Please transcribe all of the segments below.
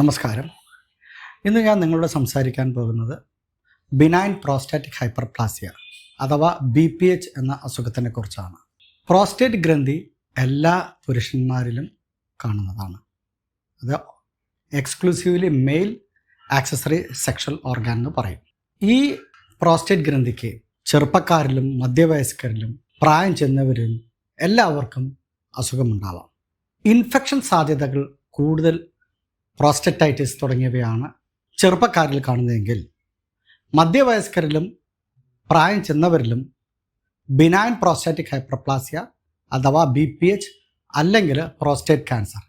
നമസ്കാരം. ഇന്ന് ഞാൻ നിങ്ങളോട് സംസാരിക്കാൻ പോകുന്നത് ബിനൈൻ പ്രോസ്റ്റാറ്റിക് ഹൈപ്പർപ്ലാസിയ അഥവാ ബി പി എച്ച് എന്ന അസുഖത്തിനെ കുറിച്ചാണ്. പ്രോസ്റ്റേറ്റ് ഗ്രന്ഥി എല്ലാ പുരുഷന്മാരിലും കാണുന്നതാണ്. അത് exclusively male accessory sexual organ എന്ന് പറയും. ഈ പ്രോസ്റ്റേറ്റ് ഗ്രന്ഥിക്ക് ചെറുപ്പക്കാരിലും മധ്യവയസ്കരിലും പ്രായം ചെന്നവരിലും എല്ലാവർക്കും അസുഖമുണ്ടാവാം. ഇൻഫെക്ഷൻ സാധ്യതകൾ കൂടുതൽ പ്രോസ്റ്ററ്റൈറ്റിസ് തുടങ്ങിയവയാണ് ചെറുപ്പക്കാരിൽ കാണുന്നതെങ്കിൽ മധ്യവയസ്കരിലും പ്രായം ചെന്നവരിലും ബിനൈൻ പ്രോസ്റ്റാറ്റിക് ഹൈപ്പർപ്ലാസിയ അഥവാ ബി പി എച്ച് അല്ലെങ്കിൽ പ്രോസ്റ്റേറ്റ് ക്യാൻസർ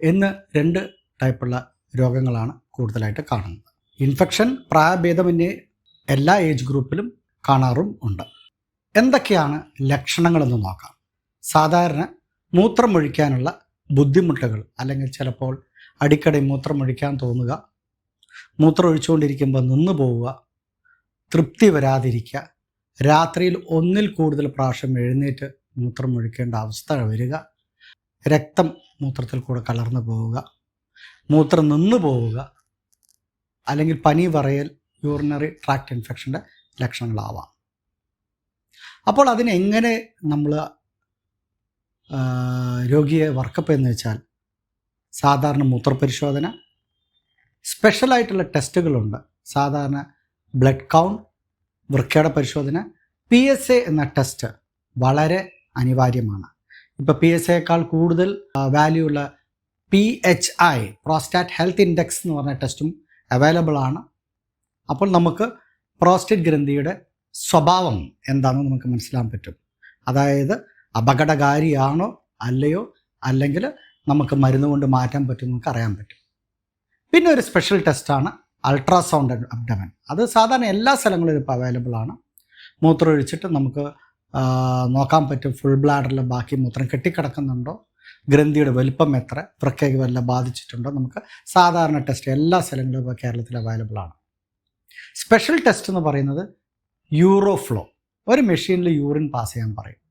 എന്ന് രണ്ട് ടൈപ്പുള്ള രോഗങ്ങളാണ് കൂടുതലായിട്ട് കാണുന്നത്. ഇൻഫെക്ഷൻ പ്രായഭേദമന്യേ എല്ലാ ഏജ് ഗ്രൂപ്പിലും കാണാറും ഉണ്ട്. എന്തൊക്കെയാണ് ലക്ഷണങ്ങളെന്ന് നോക്കാം. സാധാരണ മൂത്രമൊഴിക്കാനുള്ള ബുദ്ധിമുട്ടുകൾ അല്ലെങ്കിൽ ചിലപ്പോൾ അടിക്കടി മൂത്രമൊഴിക്കാൻ തോന്നുക. മൂത്രം ഒഴിച്ചുകൊണ്ടിരിക്കുമ്പോൾ നിന്ന് പോവുക. തൃപ്തി വരാതിരിക്കുക. രാത്രിയിൽ ഒന്നിൽ കൂടുതൽ പ്രാവശ്യം എഴുന്നേറ്റ് മൂത്രം ഒഴിക്കേണ്ട അവസ്ഥ വരിക. രക്തം മൂത്രത്തിൽ കൂടെ കലർന്നു പോവുക. മൂത്രം നിന്ന് പോവുക. അല്ലെങ്കിൽ പനി പറയൽ യൂറിനറി ട്രാക്ട് ഇൻഫെക്ഷന്റെ ലക്ഷണങ്ങളാവാം. അപ്പോൾ അതിനെങ്ങനെ നമ്മൾ രോഗിയെ വർക്കപ്പ് എന്ന് വെച്ചാൽ സാധാരണ മൂത്രപരിശോധന. സ്പെഷ്യലായിട്ടുള്ള ടെസ്റ്റുകളുണ്ട്. സാധാരണ ബ്ലഡ് കൗണ്ട് വൃക്കയുടെ പരിശോധന പി എസ് എ എന്ന ടെസ്റ്റ് വളരെ അനിവാര്യമാണ്. ഇപ്പോൾ പി എസ് എക്കാൾ കൂടുതൽ വാല്യൂ ഉള്ള P H I prostate health index എന്ന് പറഞ്ഞ ടെസ്റ്റും അവൈലബിൾ ആണ്. അപ്പോൾ നമുക്ക് പ്രോസ്റ്റേറ്റ് ഗ്രന്ഥിയുടെ സ്വഭാവം എന്താണെന്ന് നമുക്ക് മനസ്സിലാക്കാൻ പറ്റും. അതായത് അപകടകാരിയാണോ അല്ലയോ അല്ലെങ്കിൽ നമുക്ക് മരുന്ന് കൊണ്ട് മാറ്റാൻ പറ്റും നമുക്ക് അറിയാൻ പറ്റും. പിന്നെ ഒരു സ്പെഷ്യൽ ടെസ്റ്റാണ് അൾട്രാസൗണ്ട് അബ്ഡമൻ അത് സാധാരണ എല്ലാ സ്ഥലങ്ങളിലും ഇപ്പോൾ അവൈലബിൾ ആണ്. മൂത്രം ഒഴിച്ചിട്ട് നമുക്ക് നോക്കാൻ പറ്റും ഫുൾ ബ്ലാഡറിൽ ബാക്കി മൂത്രം കെട്ടിക്കിടക്കുന്നുണ്ടോ? ഗ്രന്ഥിയുടെ വലിപ്പം എത്ര? വൃക്കയ്ക്ക് വല്ല ബാധിച്ചിട്ടുണ്ടോ? നമുക്ക് സാധാരണ ടെസ്റ്റ് എല്ലാ സ്ഥലങ്ങളിലും ഇപ്പോൾ കേരളത്തിൽ അവൈലബിൾ ആണ്. സ്പെഷ്യൽ ടെസ്റ്റ് എന്ന് പറയുന്നത് യൂറോഫ്ലോ ഒരു മെഷീനിൽ യൂറിൻ പാസ് ചെയ്യാൻ പറയും.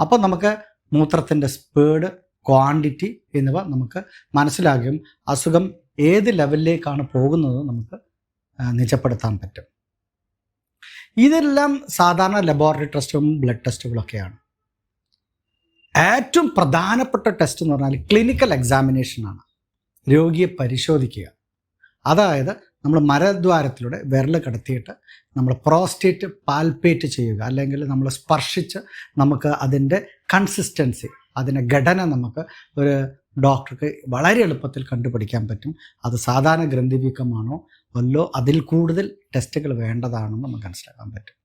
അപ്പോൾ നമുക്ക് മൂത്രത്തിന്റെ സ്പീഡ് ക്വാണ്ടിറ്റി എന്നിവ നമുക്ക് മനസ്സിലാകും. അസുഖം ഏത് ലെവലിലേക്കാണ് പോകുന്നത് നമുക്ക് നിജപ്പെടുത്താൻ പറ്റും. ഇതെല്ലാം സാധാരണ ലബോറട്ടറി ടെസ്റ്റും ബ്ലഡ് ടെസ്റ്റുകളൊക്കെയാണ് ഏറ്റവും പ്രധാനപ്പെട്ട ടെസ്റ്റ് എന്ന് പറഞ്ഞാൽ ക്ലിനിക്കൽ എക്സാമിനേഷനാണ് രോഗിയെ പരിശോധിക്കുക. അതായത് നമ്മൾ മരദ്വാരത്തിലൂടെ വിരൽ കടത്തിയിട്ട് നമ്മൾ പ്രോസ്റ്റേറ്റ് പാൽപ്പേറ്റ് ചെയ്യുക. അല്ലെങ്കിൽ നമ്മൾ സ്പർശിച്ച് നമുക്ക് അതിന്റെ കൺസിസ്റ്റൻസി അതിന്റെ ഘടന നമുക്ക് ഒരു ഡോക്ടർക്ക് വളരെ എളുപ്പത്തിൽ കണ്ടുപിടിക്കാൻ പറ്റും. അത് സാധാരണ ഗ്രന്ഥിവീക്കമാണോ? വല്ലോ അതിൽ കൂടുതൽ ടെസ്റ്റുകൾ വേണ്ടതാണെന്ന് നമുക്ക് മനസ്സിലാക്കാൻ പറ്റും.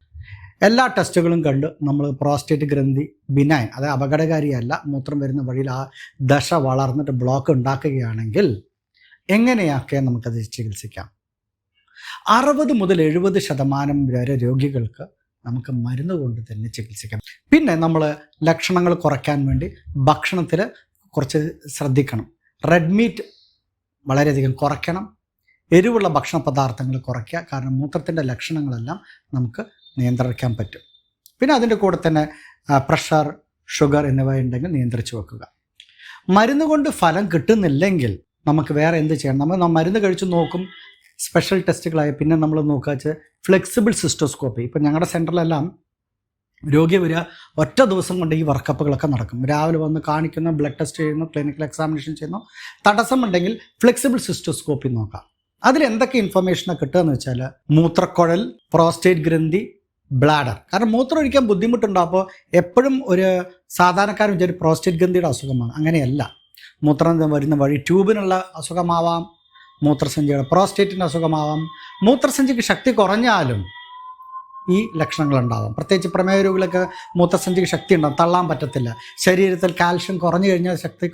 എല്ലാ ടെസ്റ്റുകളും കണ്ട് നമ്മൾ പ്രോസ്റ്റേറ്റ് ഗ്രന്ഥി ബിനൈൻ അതായത് അപകടകാരിയല്ല മൂത്രം വരുന്ന വഴിയിൽ ആ ദശ വളർന്നിട്ട് ബ്ലോക്ക് ഉണ്ടാക്കുകയാണെങ്കിൽ എങ്ങനെയൊക്കെ നമുക്കത് ചികിത്സിക്കാം? അറുപത് മുതൽ എഴുപത് ശതമാനം വരെ രോഗികൾക്ക് നമുക്ക് മരുന്ന് കൊണ്ട് തന്നെ ചികിത്സിക്കാം. പിന്നെ നമ്മൾ ലക്ഷണങ്ങൾ കുറയ്ക്കാൻ വേണ്ടി ഭക്ഷണത്തിൽ കുറച്ച് ശ്രദ്ധിക്കണം. റെഡ് മീറ്റ് വളരെയധികം കുറയ്ക്കണം. എരിവുള്ള ഭക്ഷണ പദാർത്ഥങ്ങൾ കുറയ്ക്കുക. കാരണം മൂത്രത്തിന്റെ ലക്ഷണങ്ങളെല്ലാം നമുക്ക് നിയന്ത്രിക്കാൻ പറ്റും. പിന്നെ അതിന്റെ കൂടെ തന്നെ പ്രഷർ ഷുഗർ എന്നിവ ഉണ്ടെങ്കിൽ നിയന്ത്രിച്ച് വെക്കുക. മരുന്ന് കൊണ്ട് ഫലം കിട്ടുന്നില്ലെങ്കിൽ നമുക്ക് വേറെ എന്ത് ചെയ്യണം? നമ്മൾ മരുന്ന് കഴിച്ചു നോക്കും. സ്പെഷ്യൽ ടെസ്റ്റുകളായ പിന്നെ നമ്മൾ നോക്കുക ഫ്ലെക്സിബിൾ സിസ്റ്റോസ്കോപ്പി ഇപ്പം ഞങ്ങളുടെ സെന്ററിലെല്ലാം രോഗി വരിക ഒറ്റ ദിവസം കൊണ്ട് ഈ വർക്കപ്പുകളൊക്കെ നടക്കും. രാവിലെ വന്ന് കാണിക്കുന്നു ബ്ലഡ് ടെസ്റ്റ് ചെയ്യുന്നു ക്ലിനിക്കൽ എക്സാമിനേഷൻ ചെയ്യുന്നു. തടസ്സമുണ്ടെങ്കിൽ ഫ്ലെക്സിബിൾ സിസ്റ്റോസ്കോപ്പി നോക്കാം. അതിൽ എന്തൊക്കെ ഇൻഫർമേഷനാണ് കിട്ടുകയെന്ന് വെച്ചാൽ മൂത്രക്കുഴൽ പ്രോസ്റ്റേറ്റ് ഗ്രന്ഥി ബ്ലാഡർ കാരണം മൂത്രം ഒഴിക്കാൻ ബുദ്ധിമുട്ടുണ്ടാവും. അപ്പോൾ എപ്പോഴും ഒരു സാധാരണക്കാരൻ വിചാരിച്ച് പ്രോസ്റ്റേറ്റ് ഗ്രന്ഥിയുടെ അസുഖമാണ്. അങ്ങനെയല്ല. മൂത്രം വരുന്ന വഴി ട്യൂബിനുള്ള അസുഖമാവാം. മൂത്രസഞ്ചിയുടെ പ്രോസ്റ്റേറ്റിന്റെ അസുഖമാവാം. മൂത്രസഞ്ചിക്ക് ശക്തി കുറഞ്ഞാലും ഈ ലക്ഷണങ്ങൾ ഉണ്ടാവാം പ്രത്യേകിച്ച് പ്രമേയ രോഗികളൊക്കെ മൂത്രസഞ്ചിക്ക് ശക്തി ഉണ്ടാവും തള്ളാൻ പറ്റത്തില്ല. ശരീരത്തിൽ കാൽഷ്യം കുറഞ്ഞു കഴിഞ്ഞാൽ ശക്തി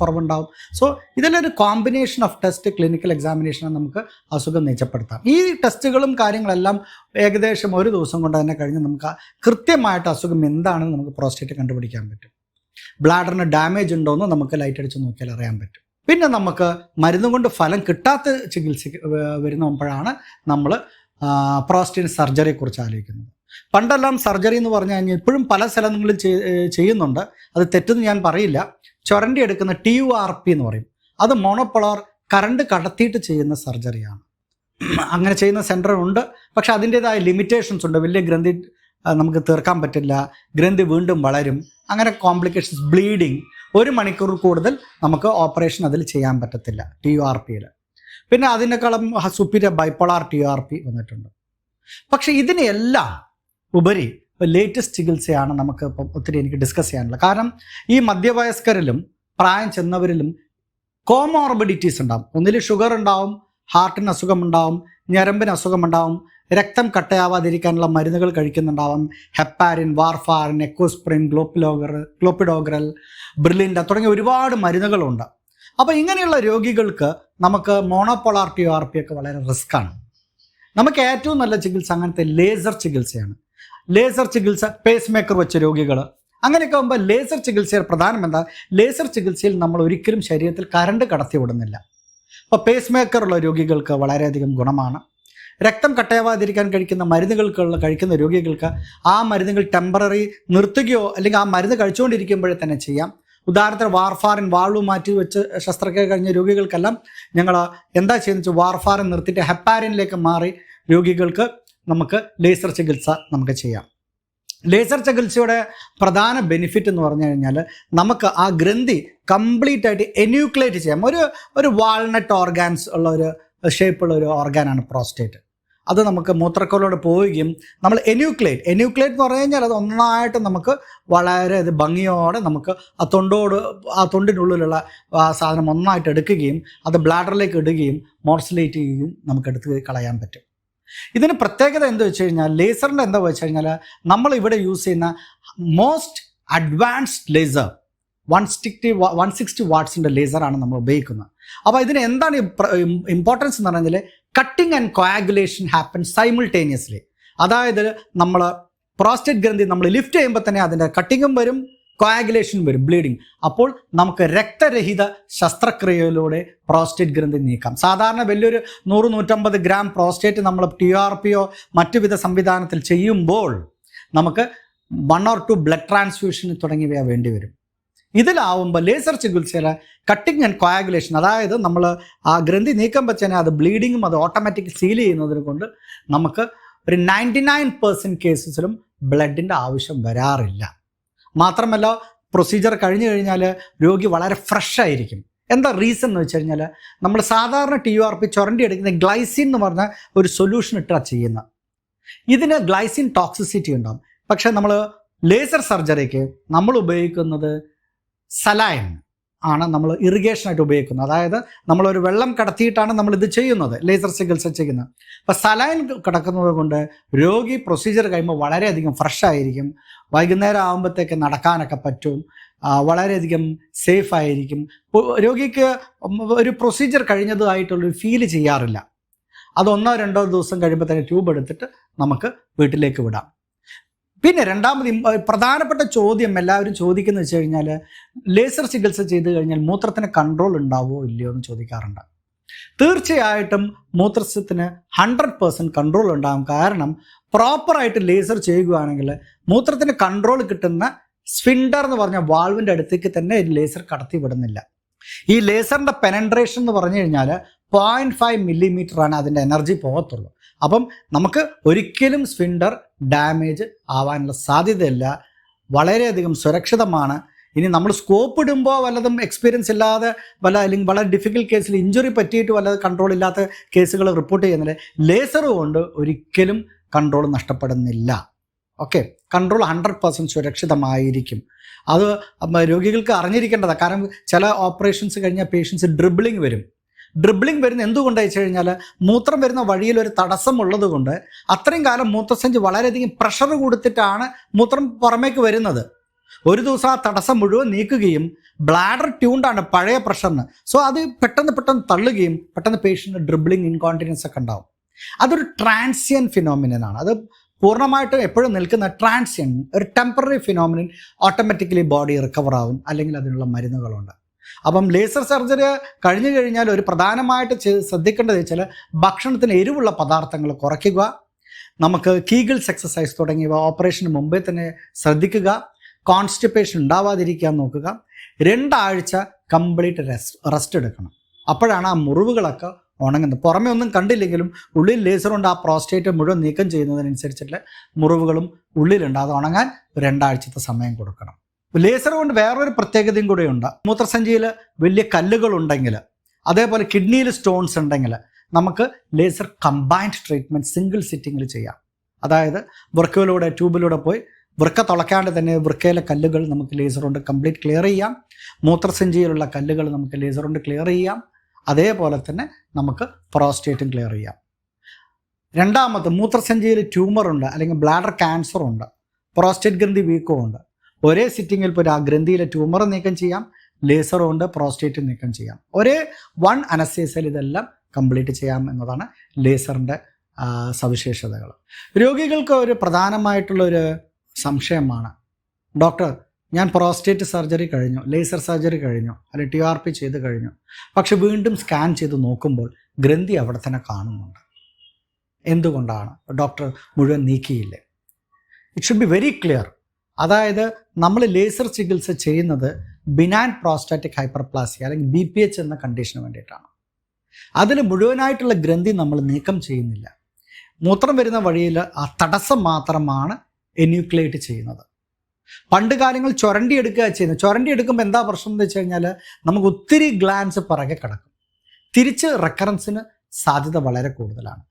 കുറവുണ്ടാവും. സോ ഇതിലൊരു കോമ്പിനേഷൻ ഓഫ് ടെസ്റ്റ് ക്ലിനിക്കൽ എക്സാമിനേഷനെ നമുക്ക് അസുഖം നിജപ്പെടുത്താം. ഈ ടെസ്റ്റുകളും കാര്യങ്ങളെല്ലാം ഏകദേശം ഒരു ദിവസം കൊണ്ട് തന്നെ കഴിഞ്ഞ് നമുക്ക് കൃത്യമായിട്ട് അസുഖം എന്താണെന്ന് നമുക്ക് പ്രോസ്റ്റേറ്റ് കണ്ടുപിടിക്കാൻ പറ്റും. ബ്ലാഡറിന് ഡാമേജ് ഉണ്ടോ എന്ന് നമുക്ക് ലൈറ്റ് അടിച്ച് നോക്കിയാൽ അറിയാൻ പറ്റും. പിന്നെ നമുക്ക് മരുന്ന് കൊണ്ട് ഫലം കിട്ടാത്ത ചികിത്സ വരുമ്പോഴാണ് നമ്മൾ പ്രോസ്റ്റേറ്റ് സർജറിയെക്കുറിച്ച് ആലോചിക്കുന്നത്. പണ്ടെല്ലാം സർജറി എന്ന് പറഞ്ഞു കഴിഞ്ഞാൽ ഇപ്പോഴും പല സ്ഥലങ്ങളിൽ ചെയ്യുന്നുണ്ട്. അത് തെറ്റെന്ന് ഞാൻ പറയില്ല. ചുരണ്ടി എടുക്കുന്ന ടി യു ആർ പി എന്ന് പറയും. അത് മോണോപ്പൊളാർ കറണ്ട് കടത്തിയിട്ട് ചെയ്യുന്ന സർജറിയാണ് അങ്ങനെ ചെയ്യുന്ന സെന്റർ ഉണ്ട്. പക്ഷെ അതിന്റെതായ ലിമിറ്റേഷൻസ് ഉണ്ട്. വലിയ ഗ്രന്ഥി നമുക്ക് തീർക്കാൻ പറ്റില്ല. ഗ്രന്ഥി വീണ്ടും വളരും. അങ്ങനെ കോംപ്ലിക്കേഷൻസ് ബ്ലീഡിങ് ഒരു മണിക്കൂർ കൂടുതൽ നമുക്ക് ഓപ്പറേഷൻ അതിൽ ചെയ്യാൻ പറ്റത്തില്ല ടി യു ആർ പിയിൽ പിന്നെ അതിനേക്കാളും superior bipolar T U R P വന്നിട്ടുണ്ട്. പക്ഷെ ഇതിനെല്ലാം ഉപരി ഇപ്പോൾ ലേറ്റസ്റ്റ് ചികിത്സയാണ് നമുക്ക് ഇപ്പം ഒത്തിരി എനിക്ക് ഡിസ്കസ് ചെയ്യാനുള്ളത്. കാരണം ഈ മധ്യവയസ്കരിലും പ്രായം ചെന്നവരിലും കോമോർബിഡിറ്റീസ് ഉണ്ടാവും. ഒന്നിൽ ഷുഗർ ഉണ്ടാവും ഹാർട്ടിന് അസുഖം ഉണ്ടാവും ഞരമ്പിന് അസുഖം ഉണ്ടാവും രക്തം കട്ടയാവാതിരിക്കാനുള്ള മരുന്നുകൾ കഴിക്കുന്നുണ്ടാവാം. ഹെപ്പാരിൻ വാർഫാറിൻ എക്കോസ്പ്രിൻ ഗ്ലോപ്പിലോഗർ ഗ്ലോപ്പിഡോഗ്രൽ ബ്രിലിൻഡ തുടങ്ങിയ ഒരുപാട് മരുന്നുകളുണ്ട്. അപ്പോൾ ഇങ്ങനെയുള്ള രോഗികൾക്ക് നമുക്ക് മോണോപോളാർ ടി ആർ പി ഒക്കെ വളരെ റിസ്ക്കാണ്. നമുക്ക് ഏറ്റവും നല്ല ചികിത്സ അങ്ങനത്തെ ലേസർ ചികിത്സയാണ്. ലേസർ ചികിത്സ പേസ് മേക്കർ വെച്ച രോഗികൾ അങ്ങനെയൊക്കെ ആകുമ്പോൾ ലേസർ ചികിത്സയിൽ പ്രധാനം എന്താ? ലേസർ ചികിത്സയിൽ നമ്മൾ ഒരിക്കലും ശരീരത്തിൽ കറണ്ട് കടത്തി വിടുന്നില്ല അപ്പോൾ പേസ് മേക്കറുള്ള രോഗികൾക്ക് വളരെയധികം ഗുണമാണ്. രക്തം കട്ടയാവാതിരിക്കാൻ കഴിക്കുന്ന മരുന്നുകൾക്കുള്ള കഴിക്കുന്ന രോഗികൾക്ക് ആ മരുന്നുകൾ ടെമ്പററി നിർത്തുകയോ അല്ലെങ്കിൽ ആ മരുന്ന് കഴിച്ചുകൊണ്ടിരിക്കുമ്പോഴേ തന്നെ ചെയ്യാം. ഉദാഹരണത്തിന് വാർഫാറിൻ വാളു മാറ്റി വെച്ച് ശസ്ത്രക്രിയ കഴിഞ്ഞ രോഗികൾക്കെല്ലാം ഞങ്ങൾ എന്താ ചെയ്യുന്നത് വാർഫാറിൻ നിർത്തിയിട്ട് ഹെപ്പാരിനിലേക്ക് മാറി രോഗികൾക്ക് നമുക്ക് ലേസർ ചികിത്സ നമുക്ക് ചെയ്യാം. ലേസർ ചികിത്സയുടെ പ്രധാന ബെനിഫിറ്റ് എന്ന് പറഞ്ഞു കഴിഞ്ഞാൽ നമുക്ക് ആ ഗ്രന്ഥി കംപ്ലീറ്റ് ആയിട്ട് എന്യൂക്ലേറ്റ് ചെയ്യാം. ഒരു ഒരു വാൾനട്ട് ഓർഗാൻസ് ഉള്ള ഒരു ഷേപ്പുള്ള ഒരു ഓർഗാനാണ് പ്രോസ്റ്റേറ്റ് അത് നമുക്ക് മൂത്രക്കോലോട് പോവുകയും നമ്മൾ എന്യൂക്ലേറ്റ് എന്യൂക്ലേറ്റ് എന്ന് പറഞ്ഞു കഴിഞ്ഞാൽ അത് ഒന്നായിട്ട് നമുക്ക് വളരെ ഇത് ഭംഗിയോടെ നമുക്ക് ആ തൊണ്ടോട് ആ തൊണ്ടിനുള്ളിലുള്ള ആ സാധനം ഒന്നായിട്ട് എടുക്കുകയും അത് ബ്ലാഡറിലേക്ക് ഇടുകയും മോർസിലേറ്റ് ചെയ്യുകയും നമുക്ക് എടുത്ത് കളയാൻ പറ്റും. ഇതിന് പ്രത്യേകത എന്താ വെച്ച് കഴിഞ്ഞാൽ ലേസറിന്റെ എന്താ വെച്ച് കഴിഞ്ഞാൽ നമ്മൾ ഇവിടെ യൂസ് ചെയ്യുന്ന most advanced laser one sixty one sixty വാട്ട്സിന്റെ ലേസറാണ് നമ്മൾ ഉപയോഗിക്കുന്നത്. അപ്പോൾ ഇതിന് എന്താണ് ഇമ്പോർട്ടൻസ് എന്ന് പറഞ്ഞാൽ cutting and coagulation happen simultaneously അതായത് നമ്മൾ പ്രോസ്റ്റേറ്റ് ഗ്രന്ഥി നമ്മൾ ലിഫ്റ്റ് ചെയ്യുമ്പോൾ തന്നെ അതിന്റെ കട്ടിങ്ങും വരും കോയാഗുലേഷൻ വരും ബ്ലീഡിങ് അപ്പോൾ നമുക്ക് രക്തരഹിത ശസ്ത്രക്രിയയിലൂടെ പ്രോസ്റ്റേറ്റ് ഗ്രന്ഥി നീക്കാം. സാധാരണ വലിയൊരു നൂറ് നൂറ്റമ്പത് ഗ്രാം പ്രോസ്റ്റേറ്റ് നമ്മൾ ടി ആർ പിയോ മറ്റുവിധ സംവിധാനത്തിൽ ചെയ്യുമ്പോൾ നമുക്ക് one or two blood transfusion തുടങ്ങിയവ വേണ്ടി വരും. ഇതിലാവുമ്പോൾ ലേസർ ചികിത്സയിൽ കട്ടിങ് ആൻഡ് കോയാഗുലേഷൻ അതായത് നമ്മൾ ആ ഗ്രന്ഥി നീക്കം വെച്ചാൽ അത് ബ്ലീഡിങ്ങും അത് ഓട്ടോമാറ്റിക് സീൽ ചെയ്യുന്നതിന് കൊണ്ട് നമുക്ക് ഒരു നയന്റി നയൻ പെർസെന്റ് കേസസിലും ബ്ലഡിന്റെ ആവശ്യം വരാറില്ല. മാത്രമല്ല പ്രൊസീജിയർ കഴിഞ്ഞു കഴിഞ്ഞാൽ രോഗി വളരെ ഫ്രഷ് ആയിരിക്കും. എന്താ റീസൺ എന്ന് വെച്ച് കഴിഞ്ഞാൽ നമ്മൾ സാധാരണ ടി യു ആർ പി ചുരണ്ടി എടുക്കുന്ന ഗ്ലൈസിൻ എന്ന് പറഞ്ഞ ഒരു സൊല്യൂഷൻ ഇട്ടാണ് ചെയ്യുന്നത് ഇതിന് ഗ്ലൈസിൻ ടോക്സിസിറ്റി ഉണ്ടാകും പക്ഷേ നമ്മൾ ലേസർ സർജറിക്ക് നമ്മൾ ഉപയോഗിക്കുന്നത് സലൈൻ ആണ് നമ്മൾ ഇറിഗേഷനായിട്ട് ഉപയോഗിക്കുന്നത്. അതായത് നമ്മളൊരു വെള്ളം കടത്തിയിട്ടാണ് നമ്മൾ ഇത് ചെയ്യുന്നത് ലേസർ ചികിത്സ ചെയ്യുന്നത്. അപ്പോൾ സലൈൻ കിടക്കുന്നത് കൊണ്ട് രോഗി പ്രൊസീജിയർ കഴിയുമ്പോൾ വളരെയധികം ഫ്രഷ് ആയിരിക്കും. വൈകുന്നേരം ആകുമ്പോഴത്തേക്ക് നടക്കാനൊക്കെ പറ്റും. വളരെയധികം സേഫ് ആയിരിക്കും. രോഗിക്ക് ഒരു പ്രൊസീജിയർ കഴിഞ്ഞതായിട്ടുള്ളൊരു ഫീൽ ചെയ്യാറില്ല. അത് ഒന്നോ രണ്ടോ ദിവസം കഴിയുമ്പോൾ തന്നെ ട്യൂബ് എടുത്തിട്ട് നമുക്ക് വീട്ടിലേക്ക് വിടാം. പിന്നെ രണ്ടാമത് പ്രധാനപ്പെട്ട ചോദ്യം എല്ലാവരും ചോദിക്കുന്നത് വെച്ച് കഴിഞ്ഞാൽ ലേസർ ചികിത്സ ചെയ്ത് കഴിഞ്ഞാൽ മൂത്രത്തിന് കൺട്രോൾ ഉണ്ടാവോ ഇല്ലയോ എന്ന് ചോദിക്കാറുണ്ട്. തീർച്ചയായിട്ടും മൂത്രത്തിന് ഹൺഡ്രഡ് പേഴ്സന്റ് കൺട്രോൾ ഉണ്ടാകും കാരണം പ്രോപ്പറായിട്ട് ലേസർ ചെയ്യുകയാണെങ്കിൽ മൂത്രത്തിന് കൺട്രോൾ കിട്ടുന്ന സ്ഫിൻഡർ എന്ന് പറഞ്ഞ വാൾവിന്റെ അടുത്തേക്ക് തന്നെ ലേസർ കടത്തി വിടുന്നില്ല. ഈ ലേസറിന്റെ പെനൻട്രേഷൻ എന്ന് പറഞ്ഞു കഴിഞ്ഞാൽ പോയിന്റ് ഫൈവ് മില്ലിമീറ്ററാണ് അതിന്റെ എനർജി പോകത്തുള്ളൂ. അപ്പം നമുക്ക് ഒരിക്കലും സ്ഫിൻഡർ ഡാമേജ് ആവാനുള്ള സാധ്യതയില്ല. വളരെയധികം സുരക്ഷിതമാണ്. ഇനി നമ്മൾ സ്കോപ്പ് ഇടുമ്പോൾ വല്ലതും എക്സ്പീരിയൻസ് ഇല്ലാതെ വല്ല അല്ലെങ്കിൽ വളരെ ഡിഫിക്കൽട്ട് കേസിൽ ഇഞ്ചുറി പറ്റിയിട്ട് വല്ല കൺട്രോൾ ഇല്ലാത്ത കേസുകൾ റിപ്പോർട്ട് ചെയ്യുന്നില്ല ലേസർ കൊണ്ട് ഒരിക്കലും കൺട്രോൾ നഷ്ടപ്പെടുന്നില്ല. ഓക്കെ കൺട്രോൾ ഹൺഡ്രഡ് പെർസെന്റ് സുരക്ഷിതമായിരിക്കും. അത് രോഗികൾക്ക് അറിഞ്ഞിരിക്കേണ്ടതാണ്. കാരണം ചില ഓപ്പറേഷൻസ് കഴിഞ്ഞാൽ പേഷ്യൻസ് ഡ്രിബിളിങ് വരും. ഡ്രിബിളിങ് വരുന്ന എന്തുകൊണ്ടാണെന്ന് വെച്ച് കഴിഞ്ഞാൽ മൂത്രം വരുന്ന വഴിയിൽ ഒരു തടസ്സം ഉള്ളത് കൊണ്ട് അത്രയും കാലം മൂത്രസഞ്ചി വളരെയധികം പ്രഷർ കൊടുത്തിട്ടാണ് മൂത്രം പുറമേക്ക് വരുന്നത്. ഒരു ദിവസം ആ തടസ്സം മുഴുവൻ നീക്കുകയും ബ്ലാഡർ ട്യൂണ്ടാണ് പഴയ പ്രഷറിന് സോ അത് പെട്ടെന്ന് പെട്ടെന്ന് തള്ളുകയും പെട്ടെന്ന് പേഷ്യന്റ് ഡ്രിബ്ലിംഗ് ഇൻകോണ്ടിനൻസ് ഒക്കെ ഉണ്ടാവും. അതൊരു ട്രാൻസിയൻ ഫിനോമിനാണ് അത് പൂർണമായിട്ടും എപ്പോഴും നിൽക്കുന്ന ട്രാൻസിയൻ ഒരു temporary phenomenon automatically body recover ആവും അല്ലെങ്കിൽ അതിനുള്ള മരുന്നുകളുണ്ട്. അപ്പം ലേസർ സർജറി കഴിഞ്ഞു കഴിഞ്ഞാൽ ഒരു പ്രധാനമായിട്ട് ശ്രദ്ധിക്കേണ്ടത് വെച്ചാൽ ഭക്ഷണത്തിന് എരിവുള്ള പദാർത്ഥങ്ങൾ കുറയ്ക്കുക നമുക്ക് കീഗിൾസ് എക്സസൈസ് തുടങ്ങിയവ ഓപ്പറേഷന് മുമ്പേ തന്നെ ശ്രദ്ധിക്കുക കോൺസ്റ്റിപ്പേഷൻ ഉണ്ടാവാതിരിക്കാൻ നോക്കുക രണ്ടാഴ്ച കംപ്ലീറ്റ് റെസ്റ്റ് റെസ്റ്റ് എടുക്കണം. അപ്പോഴാണ് ആ മുറിവുകളൊക്കെ ഉണങ്ങുന്നത്. പുറമേ ഒന്നും കണ്ടില്ലെങ്കിലും ഉള്ളിൽ ലേസർ കൊണ്ട് ആ പ്രോസ്റ്റേറ്റ് മുഴുവൻ നീക്കം ചെയ്യുന്നതിനനുസരിച്ചിട്ട് മുറിവുകളും ഉള്ളിലുണ്ട്. ഉണങ്ങാൻ രണ്ടാഴ്ചത്തെ സമയം കൊടുക്കണം. ലേസർ കൊണ്ട് വേറൊരു പ്രത്യേകതയും കൂടെയുണ്ട് മൂത്രസഞ്ചിയിൽ വലിയ കല്ലുകൾ ഉണ്ടെങ്കിൽ അതേപോലെ കിഡ്നിയിൽ സ്റ്റോൺസ് ഉണ്ടെങ്കിൽ നമുക്ക് ലേസർ കമ്പൈൻഡ് ട്രീറ്റ്മെന്റ് സിംഗിൾ സിറ്റിങ്ങിൽ ചെയ്യാം. അതായത് വൃക്കയിലൂടെ ട്യൂബിലൂടെ പോയി വൃക്ക തുളയ്ക്കാണ്ട് തന്നെ വൃക്കയിലെ കല്ലുകൾ നമുക്ക് ലേസർ കൊണ്ട് കംപ്ലീറ്റ് ക്ലിയർ ചെയ്യാം. മൂത്രസഞ്ചിയിലുള്ള കല്ലുകൾ നമുക്ക് ലേസർ കൊണ്ട് ക്ലിയർ ചെയ്യാം. അതേപോലെ തന്നെ നമുക്ക് പ്രോസ്റ്റേറ്റും ക്ലിയർ ചെയ്യാം. രണ്ടാമത് മൂത്രസഞ്ചിയിൽ ട്യൂമറുണ്ട് അല്ലെങ്കിൽ ബ്ലാഡർ ക്യാൻസറുണ്ട് പ്രോസ്റ്റേറ്റ് ഗ്രന്ഥി വീക്കവും ഉണ്ട്. ഒരേ സിറ്റിങ്ങിൽ പോയി ആ ഗ്രന്ഥിയിലെ ട്യൂമർ നീക്കം ചെയ്യാം ലേസർ കൊണ്ട് പ്രോസ്റ്റേറ്റ് നീക്കം ചെയ്യാം. ഒരേ വൺ അനസ്തേസിയയിൽ ഇതെല്ലാം കംപ്ലീറ്റ് ചെയ്യാം എന്നതാണ് ലേസറിന്റെ സവിശേഷതകൾ. രോഗികൾക്ക് ഒരു പ്രധാനമായിട്ടുള്ള ഒരു സംശയമാണ്. ഡോക്ടർ ഞാൻ പ്രോസ്റ്റേറ്റ് സർജറി കഴിഞ്ഞു ലേസർ സർജറി കഴിഞ്ഞു അല്ലെങ്കിൽ ടി ആർ പി ചെയ്ത് കഴിഞ്ഞു. പക്ഷെ വീണ്ടും സ്കാൻ ചെയ്ത് നോക്കുമ്പോൾ ഗ്രന്ഥി അവിടെ തന്നെ കാണുന്നുണ്ട്. എന്തുകൊണ്ടാണ്? ഡോക്ടർ മുഴുവൻ നീക്കിയില്ലേ? It should be very clear അതായത് നമ്മൾ ലേസർ ചികിത്സ ചെയ്യുന്നത് ബിനാൻ പ്രോസ്റ്റാറ്റിക് ഹൈപ്പർപ്ലാസിയ അല്ലെങ്കിൽ ബി പി എച്ച് എന്ന കണ്ടീഷന് വേണ്ടിയിട്ടാണ്. അതിൽ മുഴുവനായിട്ടുള്ള ഗ്രന്ഥി നമ്മൾ നീക്കം ചെയ്യുന്നില്ല. മൂത്രം വരുന്ന വഴിയിൽ ആ തടസ്സം മാത്രമാണ് എന്യൂക്ലേറ്റ് ചെയ്യുന്നത്. പണ്ട് കാലങ്ങൾ ചുരണ്ടി എടുക്കുക ചെയ്യുന്നത്. ചുരണ്ടി എടുക്കുമ്പോൾ എന്താ പ്രശ്നം എന്ന് വെച്ച് കഴിഞ്ഞാൽ നമുക്ക് ഒത്തിരി ഗ്ലാൻസ് പിറകെ കിടക്കും. തിരിച്ച് റെക്കറൻസിന് സാധ്യത വളരെ കൂടുതലാണ്.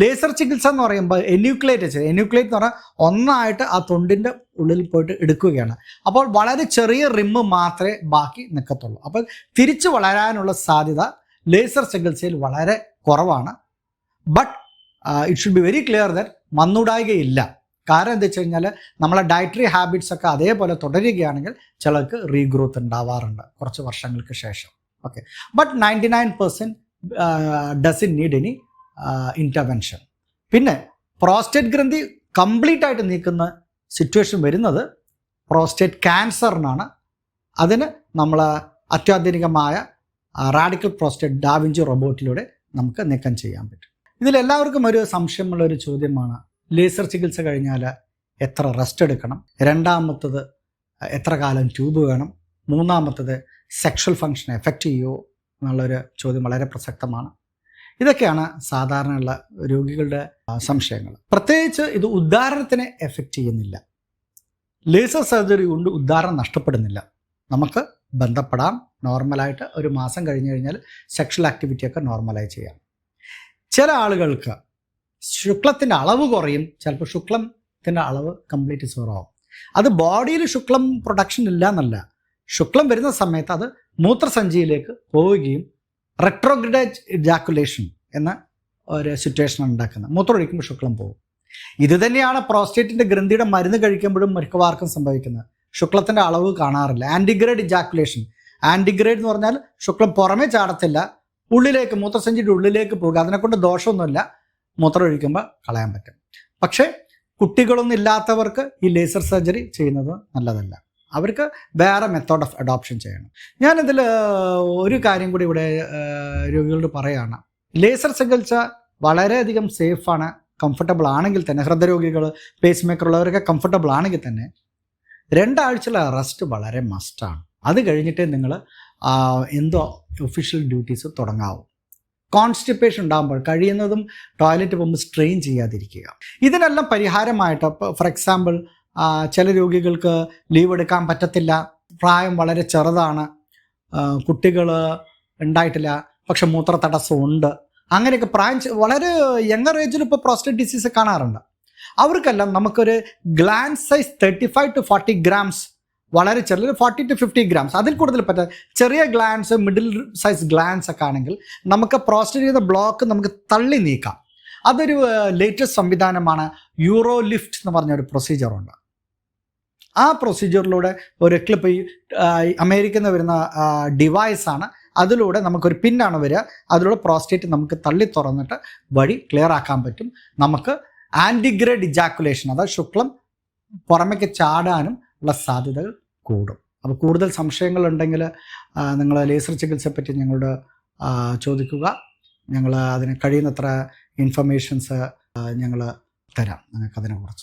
ലേസർ ചികിത്സ എന്ന് പറയുമ്പോൾ എന്യൂക്ലേറ്റ് ചെയ്ത് എന്യൂക്ലേറ്റ് എന്ന് പറഞ്ഞാൽ ഒന്നായിട്ട് ആ തൊണ്ടിന്റെ ഉള്ളിൽ പോയിട്ട് എടുക്കുകയാണ്. അപ്പോൾ വളരെ ചെറിയ റിമ്മ് മാത്രമേ ബാക്കി നിൽക്കത്തുള്ളൂ. അപ്പോൾ തിരിച്ചു വളരാനുള്ള സാധ്യത ലേസർ ചികിത്സയിൽ വളരെ കുറവാണ്. But it should be very clear that മന്നുടായികയില്ല കാരണം എന്താ വെച്ച് കഴിഞ്ഞാൽ നമ്മളെ ഡയറ്ററി ഹാബിറ്റ്സ് ഒക്കെ അതേപോലെ തുടരുകയാണെങ്കിൽ ചിലർക്ക് റീഗ്രോത്ത് ഉണ്ടാവാറുണ്ട് കുറച്ച് വർഷങ്ങൾക്ക് ശേഷം. Okay but ninety nine percent in need any intervention പിന്നെ പ്രോസ്റ്റേറ്റ് ഗ്രന്ഥി കംപ്ലീറ്റ് ആയിട്ട് നീക്കുന്ന സിറ്റുവേഷൻ വരുന്നത് പ്രോസ്റ്റേറ്റ് ക്യാൻസറിനാണ് അതിന് നമ്മൾ അത്യാധുനികമായ റാഡിക്കൽ പ്രോസ്റ്റേറ്റ് ഡാവിഞ്ചി റോബോട്ടിലൂടെ നമുക്ക് നീക്കം ചെയ്യാൻ പറ്റും. ഇതിലെല്ലാവർക്കും ഒരു സംശയമുള്ള ഒരു ചോദ്യമാണ്. ലേസർ ചികിത്സ കഴിഞ്ഞാൽ എത്ര റെസ്റ്റ് എടുക്കണം? രണ്ടാമത്തത് എത്ര കാലം ട്യൂബ് വേണം? മൂന്നാമത്തത് സെക്ഷൽ ഫങ്ഷൻ എഫക്റ്റ് ചെയ്യുമോ എന്നുള്ളൊരു ചോദ്യം വളരെ പ്രസക്തമാണ്. ഇതൊക്കെയാണ് സാധാരണയുള്ള രോഗികളുടെ സംശയങ്ങൾ. പ്രത്യേകിച്ച് ഇത് ഉദ്ധാരണത്തിനെ എഫക്റ്റ് ചെയ്യുന്നില്ല. ലേസർ സർജറി കൊണ്ട് ഉദ്ധാരണം നഷ്ടപ്പെടുന്നില്ല. നമുക്ക് ബന്ധപ്പെടാം. നോർമലായിട്ട് ഒരു മാസം കഴിഞ്ഞ് കഴിഞ്ഞാൽ സെക്ഷൽ ആക്ടിവിറ്റിയൊക്കെ നോർമലായി ചെയ്യാം. ചില ആളുകൾക്ക് ശുക്ലത്തിന്റെ അളവ് കുറയും. ചിലപ്പോൾ ശുക്ലത്തിന്റെ അളവ് കംപ്ലീറ്റ് സീറോ അത് ബോഡിയിൽ ശുക്ലം പ്രൊഡക്ഷൻ ഇല്ല എന്നല്ല ശുക്ലം വരുന്ന സമയത്ത് അത് മൂത്രസഞ്ചിയിലേക്ക് പോവുകയും റെട്രോഗ്രഡേജ് ഇജാക്കുലേഷൻ എന്ന ഒരു സിറ്റുവേഷൻ ഉണ്ടാക്കുന്നത്. മൂത്രം ഒഴിക്കുമ്പോൾ ശുക്ലം പോകും. ഇത് തന്നെയാണ് പ്രോസ്റ്റേറ്റിന്റെ ഗ്രന്ഥിയുടെ മരുന്ന് കഴിക്കുമ്പോഴും മിക്കവാർക്കും സംഭവിക്കുന്നത്. ശുക്ലത്തിന്റെ അളവ് കാണാറില്ല. ആന്റിഗ്രേഡ് ഇജാക്കുലേഷൻ ആന്റിഗ്രേഡ് എന്ന് പറഞ്ഞാൽ ശുക്ലം പുറമേ ചാടത്തില്ല ഉള്ളിലേക്ക് മൂത്രസഞ്ചിയുടെ ഉള്ളിലേക്ക് പോകുക. അതിനെക്കൊണ്ട് ദോഷമൊന്നുമില്ല. മൂത്രം ഒഴിക്കുമ്പോൾ കളയാൻ പറ്റും. പക്ഷേ കുട്ടികളൊന്നും ഇല്ലാത്തവർക്ക് ഈ ലേസർ സർജറി ചെയ്യുന്നത് നല്ലതല്ല. അവർക്ക് വേറെ മെത്തേഡ് ഓഫ് അഡോപ്ഷൻ ചെയ്യണം. ഞാനിതിൽ ഒരു കാര്യം കൂടി ഇവിടെ രോഗികളോട് പറയുകയാണ് ലേസർ ചികിത്സ വളരെയധികം സേഫാണ് കംഫർട്ടബിൾ ആണെങ്കിൽ തന്നെ ഹൃദയരോഗികൾ പേസ് മേക്കർ ഉള്ളവരൊക്കെ കംഫർട്ടബിൾ ആണെങ്കിൽ തന്നെ രണ്ടാഴ്ചയിലെ റെസ്റ്റ് വളരെ മസ്റ്റാണ് അത് കഴിഞ്ഞിട്ടേ നിങ്ങൾ എന്തോ ഒഫീഷ്യൽ ഡ്യൂട്ടീസ് തുടങ്ങാവും. കോൺസ്റ്റിപ്പേഷൻ ഉണ്ടാകുമ്പോൾ കഴിയുന്നതും ടോയ്ലറ്റ് പോകുമ്പോൾ സ്ട്രെയിൻ ചെയ്യാതിരിക്കുക. ഇതിനെല്ലാം പരിഹാരമായിട്ട് ഫോർ എക്സാമ്പിൾ ചില രോഗികൾക്ക് ലീവ് എടുക്കാൻ പറ്റത്തില്ല. പ്രായം വളരെ ചെറുതാണ്. കുട്ടികൾ ഉണ്ടായിട്ടില്ല. പക്ഷെ മൂത്ര തടസ്സമുണ്ട് അങ്ങനെയൊക്കെ പ്രായം വളരെ യങ്ങർ ഏജിൽ ഇപ്പോൾ പ്രോസ്റ്റേറ്റ് ഡിസീസ് കാണാറുണ്ട്. അവർക്കെല്ലാം നമുക്കൊരു glands size thirty five to forty grams വളരെ ചെറിയ ഫോർട്ടി ടു ഫിഫ്റ്റി ഗ്രാംസ് അതിൽ കൂടുതൽ പറ്റാ ചെറിയ ഗ്ലാൻസ് മിഡിൽ സൈസ് ഗ്ലാൻസ് ഒക്കെ ആണെങ്കിൽ നമുക്ക് പ്രോസ്റ്റേറ്റ് ചെയ്ത ബ്ലോക്ക് നമുക്ക് തള്ളി നീക്കാം. അതൊരു ലേറ്റസ്റ്റ് സംവിധാനമാണ് യൂറോ ലിഫ്റ്റ് എന്ന് പറഞ്ഞ ഒരു പ്രൊസീജിയറുണ്ട് ആ പ്രൊസീജിയറിലൂടെ ഒരു ക്ലിപ്പ് ഈ അമേരിക്കയിൽ നിന്ന് വരുന്ന ഡിവൈസാണ് അതിലൂടെ നമുക്കൊരു പിന്നാണ് വരിക. അതിലൂടെ പ്രോസ്റ്റേറ്റ് നമുക്ക് തള്ളി തുറന്നിട്ട് വഴി ക്ലിയർ ആക്കാൻ പറ്റും. നമുക്ക് ആന്റിഗ്രേഡ് ഇജാക്കുലേഷൻ അതായത് ശുക്ലം പുറമേക്ക് ചാടാനും ഉള്ള സാധ്യതകൾ കൂടും. അപ്പോൾ കൂടുതൽ സംശയങ്ങൾ ഉണ്ടെങ്കിൽ നിങ്ങൾ ലേസർ ചികിത്സയെപ്പറ്റി ഞങ്ങളോട് ചോദിക്കുക. ഞങ്ങൾ അതിന് കഴിയുന്നത്ര ഇൻഫർമേഷൻസ് ഞങ്ങൾ തരാം. നിങ്ങൾക്ക് അതിനെക്കുറിച്ച്